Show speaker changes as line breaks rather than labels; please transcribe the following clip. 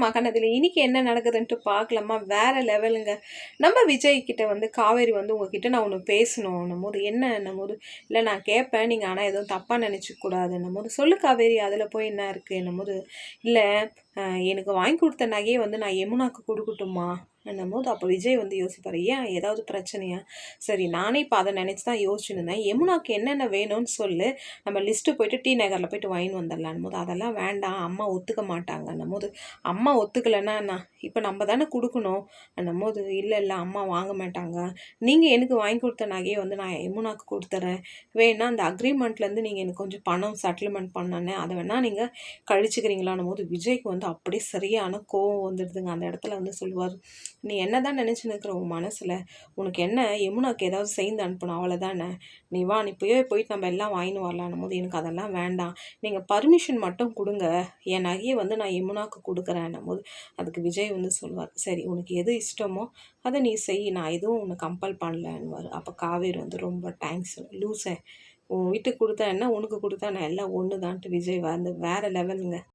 மகனதில் இன்னைக்கு என்ன நடக்குதுன்ட்டு பார்க்கலாமா? வேற லெவலுங்க. நம்ம விஜய்கிட்ட வந்து காவேரி வந்து உங்ககிட்ட நான் ஒன்று பேசணும் போது என்ன போது இல்லை நான் கேட்பேன். நீங்கள் ஆனால் எதுவும் தப்பாக நினச்சிக்கூடாதுன்னும் போது சொல்லு காவேரி அதில் போய் என்ன இருக்குன்னும் போது இல்லை எனக்கு வாங்கி கொடுத்த நகையை வந்து நான் யமுனாக்கு கொடுக்கட்டுமா? என்னும் போது அப்போ விஜய் வந்து யோசிப்பார் ஏன்? ஏதாவது பிரச்சனையா? சரி நானே இப்போ அதை நினச்சி தான் யோசிச்சுருந்தேன் இருந்தேன். யமுனாக்கு என்னென்ன வேணும்னு சொல்லு. நம்ம லிஸ்ட்டு போயிட்டு டி நகரில் போயிட்டு வாங்கி வந்துடலான் போது அதெல்லாம் வேண்டாம். அம்மா ஒத்துக்க மாட்டாங்கன்னும் போது அம்மா ஒத்துக்கலைன்னா நான் இப்போ நம்ம தானே கொடுக்கணும். என்னும் போது இல்லை இல்லை அம்மா வாங்க மாட்டாங்க. நீங்கள் எனக்கு வாங்கி கொடுத்த நகையை வந்து நான் யமுனாக்கு கொடுத்துறேன். வேணா அந்த அக்ரிமெண்ட்லேருந்து நீங்கள் எனக்கு கொஞ்சம் பணம் செட்டில்மெண்ட் பண்ணனே. அதை வேணால் நீங்கள் கழிச்சுக்கிறீங்களான்னும் போது விஜய்க்கு வந்து வந்து அப்படியே சரியான கோவம் வந்துடுதுங்க. அந்த இடத்துல வந்து சொல்லுவார் நீ என்ன தான் நினச்சின்னு இருக்கிற உன் மனசில் உனக்கு என்ன யமுனாக்கு ஏதாவது செய்து அனுப்பணும் அவ்வளோதானே நீ வா நீ போய் போயிட்டு நம்ம எல்லாம் வாங்கின்னு வரலான்னும் போது எனக்கு அதெல்லாம் வேண்டாம். நீங்கள் பர்மிஷன் மட்டும் கொடுங்க. என் நகையை வந்து நான் யமுனாக்கு கொடுக்குறேன்னும் போது அதுக்கு விஜய் வந்து சொல்லுவார் சரி உனக்கு எது இஷ்டமோ அதை நீ செய். நான் எதுவும் உன்னை கம்பல் பண்ணலன்னுவார். அப்போ காவேரி வந்து ரொம்ப தேங்க்ஸ் லூசே உன் வீட்டுக்கு கொடுத்தா என்ன உனக்கு கொடுத்தா நான் எல்லாம் ஒன்று தான்ட்டு விஜய் வந்து வேறு லெவலுங்க